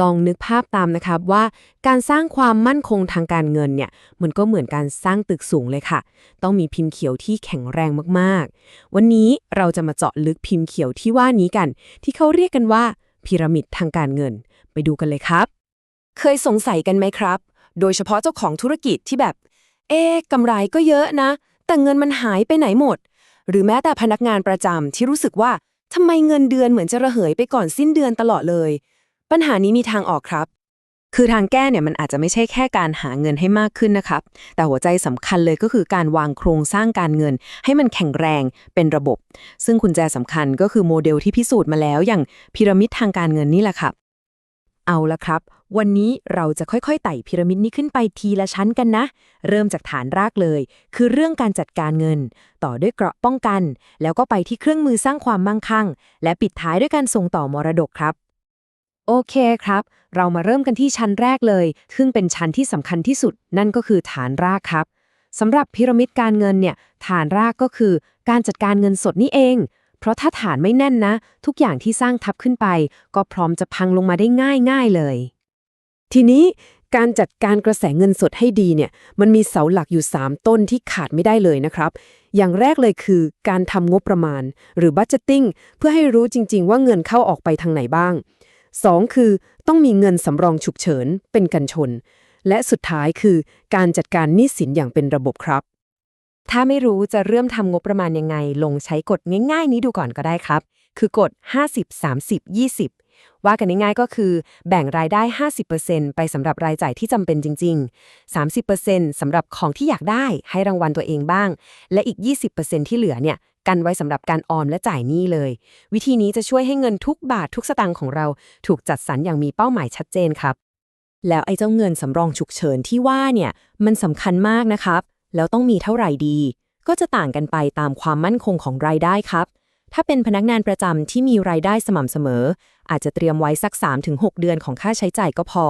ลองนึกภาพตามนะครับว่าการสร้างความมั่นคงทางการเงินเนี่ยมันก็เหมือนการสร้างตึกสูงเลยค่ะ ต้องมีพิมพ์เขียวที่แข็งแรงมากๆ วันนี้เราจะมาเจาะลึกพิมพ์เขียวที่ว่านี้กัน ที่เขาเรียกกันว่าพีระมิดทางการเงิน ไปดูกันเลยครับ เคยสงสัยกันไหมครับ โดยเฉพาะเจ้าของธุรกิจที่แบบ เอ๊ะกำไรก็เยอะนะ แต่เงินมันหายไปไหนหมด หรือแม้แต่พนักงานประจำที่รู้สึกว่าทำไมเงินเดือนเหมือนจะระเหยไปก่อนสิ้นเดือนตลอดเลย ปัญหานี้มีทางออกครับ คือทางแก้เนี่ยมันอาจจะไม่ใช่แค่การหาเงินให้มากขึ้นนะครับ แต่หัวใจสำคัญเลยก็คือการวางโครงสร้างการเงิน ให้มันแข็งแรงเป็นระบบ ซึ่งคุณแจสำคัญก็คือโมเดลที่พิสูจน์มาแล้วอย่างพีระมิดทางการเงินนี่แหละครับ เอาละครับ วันนี้เราจะค่อยๆไต่พีระมิดนี้ขึ้นไปทีละชั้นกันนะ เริ่มจากฐานรากเลย คือเรื่องการจัดการเงิน ต่อด้วยเกราะป้องกัน แล้วก็ไปที่เครื่องมือสร้างความมั่งคั่ง และปิดท้ายด้วยการส่งต่อมรดกครับ โอเคครับ เรามาเริ่มกันที่ชั้นแรกเลย ซึ่งเป็นชั้นที่สำคัญที่สุด นั่นก็คือฐานรากครับสำหรับพีระมิดการเงินเนี่ย ฐานรากก็คือการจัดการเงินสดนี่เอง เพราะถ้าฐานไม่แน่นนะ ทุกอย่างที่สร้างทับขึ้นไป ก็พร้อมจะพังลงมาได้ง่ายๆเลย ทีนี้การจัดการกระแสเงินสดให้ดีเนี่ย มันมีเสาหลักอยู่ 3 ต้นที่ขาดไม่ได้เลยนะครับ อย่างแรกเลยคือการทำงบประมาณ หรือ budgeting เพื่อให้รู้จริง ๆ ว่าเงินเข้าออกไปทางไหนบ้าง 2. คือต้องมีเงินสำรองฉุกเฉินเป็นกันชน และสุดท้ายคือการจัดการหนี้สินอย่างเป็นระบบครับ ถ้าไม่รู้จะเริ่มทำงบประมาณยังไง ลงใช้กฎง่ายๆ นี้ดูก่อนก็ได้ครับ คือกฎ 50 30 20ว่ากันง่ายๆก็คือ แบ่งรายได้ 50%ไปสำหรับรายจ่ายที่จำเป็นจริง ๆ 30%สำหรับของที่อยากได้ให้รางวัลตัวเองบ้าง และอีก 20%ที่เหลือเนี่ย กันไว้สำหรับการออมและจ่ายหนี้เลย วิธีนี้จะช่วยให้เงินทุกบาททุกสตางค์ของเราถูกจัดสรรอย่างมีเป้าหมายชัดเจนครับ แล้วไอ้เจ้าเงินสำรองฉุกเฉินที่ว่าเนี่ยมันสำคัญมากนะครับ แล้วต้องมีเท่าไหร่ดี ก็จะต่างกันไปตามความมั่นคงของรายได้ครับ ถ้าเป็นพนักงานประจำที่มีรายได้สม่ำเสมอ อาจจะเตรียมไว้สัก 3-6 เดือนของค่าใช้จ่ายก็พอ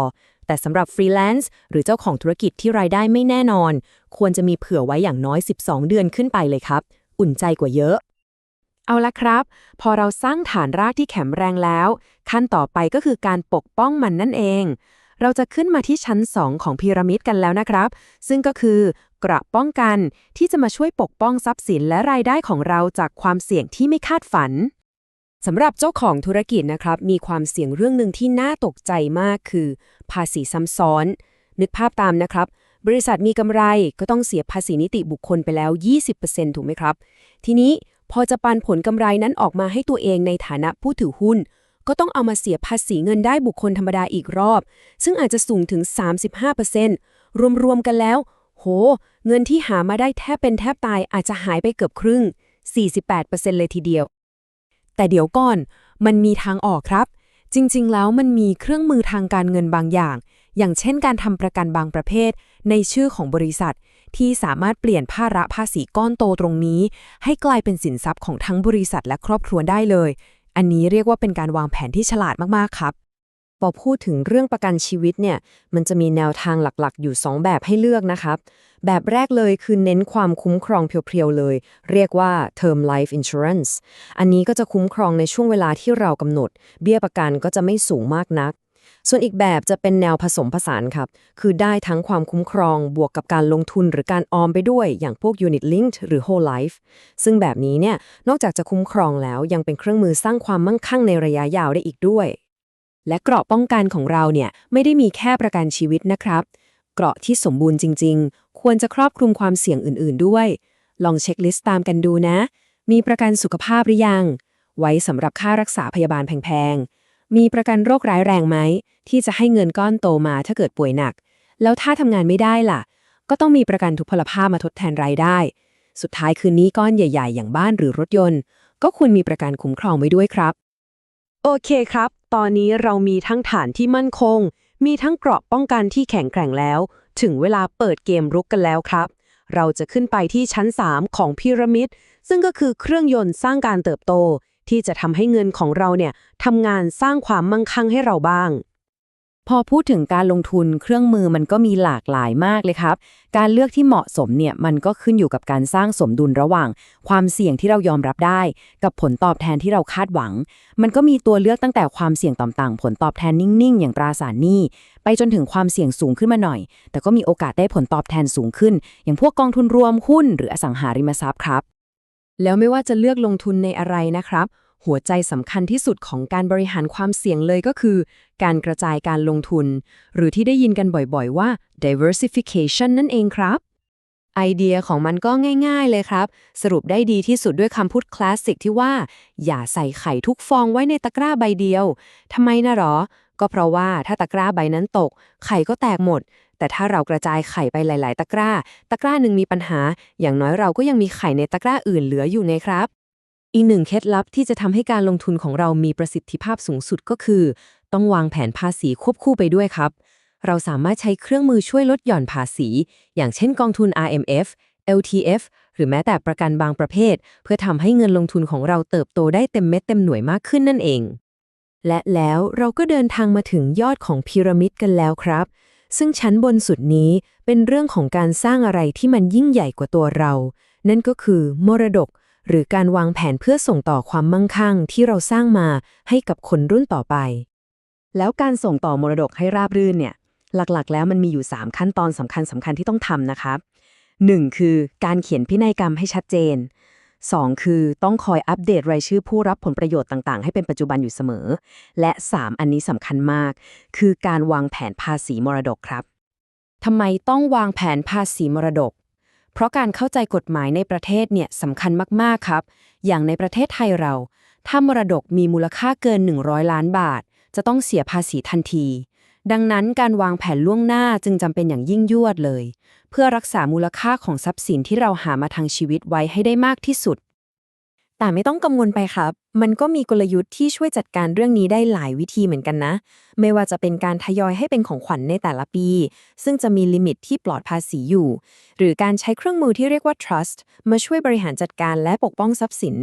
แต่สำหรับฟรีแลนซ์หรือเจ้าของธุรกิจที่รายได้ไม่แน่นอน ควรจะมีเผื่อไว้อย่างน้อย 12 เดือนขึ้นไปเลยครับ อุ่นใจกว่าเยอะ เอาละครับ พอเราสร้างฐานรากที่แข็งแรงแล้ว ขั้นต่อไปก็คือการปกป้องมันนั่นเอง เราจะขึ้นมาที่ชั้น 2 ของพีระมิดกันแล้วนะครับ ซึ่งก็คือกระป้องกันที่จะมาช่วยปกป้องทรัพย์สินและรายได้ของเราจากความเสี่ยงที่ไม่คาดฝันสำหรับเจ้าของธุรกิจนะครับ มีความเสี่ยงเรื่องหนึ่งที่น่าตกใจมากคือ ภาษีซ้ำซ้อน นึกภาพตามนะครับ บริษัทมีกำไรก็ต้องเสียภาษีนิติบุคคลไปแล้ว 20%ถูกไหมครับ ทีนี้พอจะปันผลกำไรนั้นออกมาให้ตัวเองในฐานะผู้ถือหุ้น ก็ต้องเอามาเสียภาษีเงินได้บุคคลธรรมดาอีกรอบ ซึ่งอาจจะสูงถึง 35%รวมๆกันแล้ว โห เงินที่หามาได้แทบเป็นแทบตายอาจจะหายไปเกือบครึ่ง 48%เลยทีเดียว แต่เดี๋ยวก่อน มันมีทางออกครับ จริงๆ แล้วมันมีเครื่องมือทางการเงินบางอย่าง อย่างเช่นการทำประกันบางประเภท ในชื่อของบริษัท ที่สามารถเปลี่ยนภาระภาษีก้อนโตตรงนี้ ให้กลายเป็นสินทรัพย์ของทั้งบริษัทและครอบครัวได้เลย อันนี้เรียกว่าเป็นการวางแผนที่ฉลาดมากๆครับพอพูดถึงเรื่องประกันชีวิตเนี่ย มันจะมีแนวทางหลักๆ อยู่ 2 แบบให้เลือกนะครับ แบบแรกเลยคือเน้นความคุ้มครองเพียวๆเลย เรียกว่า term life insurance อันนี้ก็จะคุ้มครองในช่วงเวลาที่เรากำหนด เบี้ยประกันก็จะไม่สูงมากนัก ส่วนอีกแบบจะเป็นแนวผสมผสานครับ คือได้ทั้งความคุ้มครองบวกกับการลงทุนหรือการออมไปด้วย อย่างพวก unit linked หรือ whole life ซึ่งแบบนี้เนี่ยนอกจากจะคุ้มครองแล้วยังเป็นเครื่องมือสร้างความมั่งคั่งในระยะยาวได้อีกด้วย และเกราะป้องกันของเราเนี่ยไม่ได้มีแค่ประกันชีวิตนะครับ เกราะที่สมบูรณ์จริง ๆ ควรจะครอบคลุมความเสี่ยงอื่น ๆ ด้วย ลองเช็คลิสต์ตามกันดูนะ มีประกันสุขภาพหรือยัง ไว้สำหรับค่ารักษาพยาบาลแพงๆ มีประกันโรคร้ายแรงไหม ที่จะให้เงินก้อนโตมาถ้าเกิดป่วยหนัก แล้วถ้าทำงานไม่ได้ล่ะ ก็ต้องมีประกันทุพพลภาพมาทดแทนรายได้ สุดท้ายคืนนี้ก้อนใหญ่ ๆ อย่างบ้านหรือรถยนต์ ก็ควรมีประกันคุ้มครองไว้ด้วยครับ โอเคครับ ตอนนี้เรามีทั้งฐานที่มั่นคง มีทั้งเกราะป้องกันที่แข็งแกร่งแล้ว ถึงเวลาเปิดเกมรุกกันแล้วครับ เราจะขึ้นไปที่ชั้น 3 ของพีระมิดซึ่งก็คือเครื่องยนต์สร้างการเติบโต ที่จะทำให้เงินของเราเนี่ยทำงานสร้างความมั่งคั่งให้เราบ้าง พอพูดถึงการลงทุนเครื่องมือมันก็มีหลากหลายมากเลยครับ การเลือกที่เหมาะสมเนี่ยมันก็ขึ้นอยู่กับการสร้างสมดุลระหว่าง ความเสี่ยงที่เรายอมรับได้ กับผลตอบแทนที่เราคาดหวัง มันก็มีตัวเลือกตั้งแต่ความเสี่ยงต่ำๆผลตอบแทนนิ่งๆ อย่างตราสารหนี้ไปจนถึงความเสี่ยงสูงขึ้นมาหน่อย แต่ก็มีโอกาสได้ผลตอบแทนสูงขึ้น อย่างพวกกองทุนรวมหุ้น หรืออสังหาริมทรัพย์ครับ แล้วไม่ว่าจะเลือกลงทุนในอะไรนะครับ หัวใจสำคัญที่สุดของการบริหารความเสี่ยงเลยก็คือ การกระจายการลงทุน หรือที่ได้ยินกันบ่อยๆว่า diversification นั่นเองครับ ไอเดียของมันก็ง่ายๆเลยครับ สรุปได้ดีที่สุดด้วยคำพูดคลาสสิกที่ว่า อย่าใส่ไข่ทุกฟองไว้ในตะกร้าใบเดียวทำไมนะหรอ ก็เพราะว่าถ้าตะกร้าใบนั้นตก ไข่ก็แตกหมด แต่ถ้าเรากระจายไข่ไปหลาย ๆ ตะกร้า ตะกร้าหนึ่งมีปัญหา อย่างน้อยเราก็ยังมีไข่ในตะกร้าอื่นเหลืออยู่นะครับ อีกหนึ่งเคล็ดลับที่จะทำให้การลงทุนของเรามีประสิทธิภาพสูงสุดก็คือ ต้องวางแผนภาษีควบคู่ไปด้วยครับ เราสามารถใช้เครื่องมือช่วยลดหย่อนภาษี อย่างเช่นกองทุน RMF LTF หรือแม้แต่ประกันบางประเภท เพื่อทำให้เงินลงทุนของเราเติบโตได้เต็มเม็ดเต็มหน่วยมากขึ้นนั่นเอง และแล้วเราก็เดินทางมาถึงยอดของพีระมิดกันแล้วครับ ซึ่งชั้นบนสุดนี้เป็นเรื่องของการสร้างอะไรที่มันยิ่งใหญ่กว่าตัวเรา นั่นก็คือมรดก หรือการวางแผนเพื่อส่งต่อความมั่งคั่งที่เราสร้างมาให้กับคนรุ่นต่อไป แล้วการส่งต่อมรดกให้ราบรื่นเนี่ย หลักๆ แล้วมันมีอยู่ 3 ขั้นตอนสำคัญสำคัญที่ต้องทำนะครับ 1. คือการเขียนพินัยกรรมให้ชัดเจน 2. คือต้องคอยอัปเดตรายชื่อผู้รับผลประโยชน์ต่างๆ ให้เป็นปัจจุบันอยู่เสมอ และ 3 อันนี้สำคัญมาก คือการวางแผนภาษีมรดกครับทำไมต้องวางแผนภาษีมรดก เพราะการเข้าใจกฎหมายในประเทศเนี่ยสำคัญมากๆครับ อย่างในประเทศไทยเรา ถ้ามรดกมีมูลค่าเกิน 100 ล้านบาท จะต้องเสียภาษีทันที ดังนั้นการวางแผนล่วงหน้าจึงจำเป็นอย่างยิ่งยวดเลย เพื่อรักษามูลค่าของทรัพย์สินที่เราหามาทางชีวิตไว้ให้ได้มากที่สุด แต่ไม่ต้องกังวลไปครับ มันก็มีกลยุทธ์ที่ช่วยจัดการเรื่องนี้ได้หลายวิธีเหมือนกันนะ ไม่ว่าจะเป็นการทยอยให้เป็นของขวัญในแต่ละปี ซึ่งจะมีลิมิตที่ปลอดภาษีอยู่ หรือการใช้เครื่องมือที่เรียกว่า trust มาช่วยบริหารจัดการและปกป้องทรัพย์สิน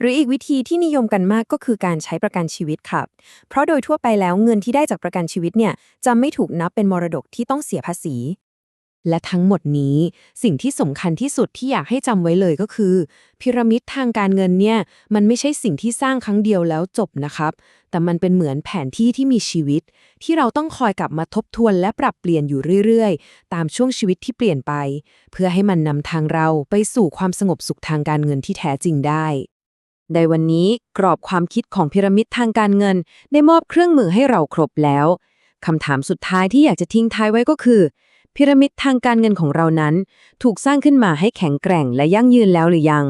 หรืออีกวิธีที่นิยมกันมากก็คือการใช้ประกันชีวิตครับ เพราะโดยทั่วไปแล้วเงินที่ได้จากประกันชีวิตเนี่ยจะไม่ถูกนับเป็นมรดกที่ต้องเสียภาษี และทั้งหมดนี้ สิ่งที่สำคัญที่สุดที่อยากให้จำไว้เลยก็คือ พีระมิดทางการเงินเนี่ยมันไม่ใช่สิ่งที่สร้างครั้งเดียวแล้วจบนะครับ แต่มันเป็นเหมือนแผนที่ที่มีชีวิต ที่เราต้องคอยกลับมาทบทวนและปรับเปลี่ยนอยู่เรื่อยๆ ตามช่วงชีวิตที่เปลี่ยนไป เพื่อให้มันนำทางเราไปสู่ความสงบสุขทางการเงินที่แท้จริงได้ในวันนี้กรอบความคิดของพีระมิดทางการเงิน ได้มอบเครื่องมือให้เราครบแล้ว คำถามสุดท้ายที่อยากจะทิ้งท้ายไว้ก็คือ พีระมิดทางการเงินของเรานั้น ถูกสร้างขึ้นมาให้แข็งแกร่งและยั่งยืนแล้วหรือยัง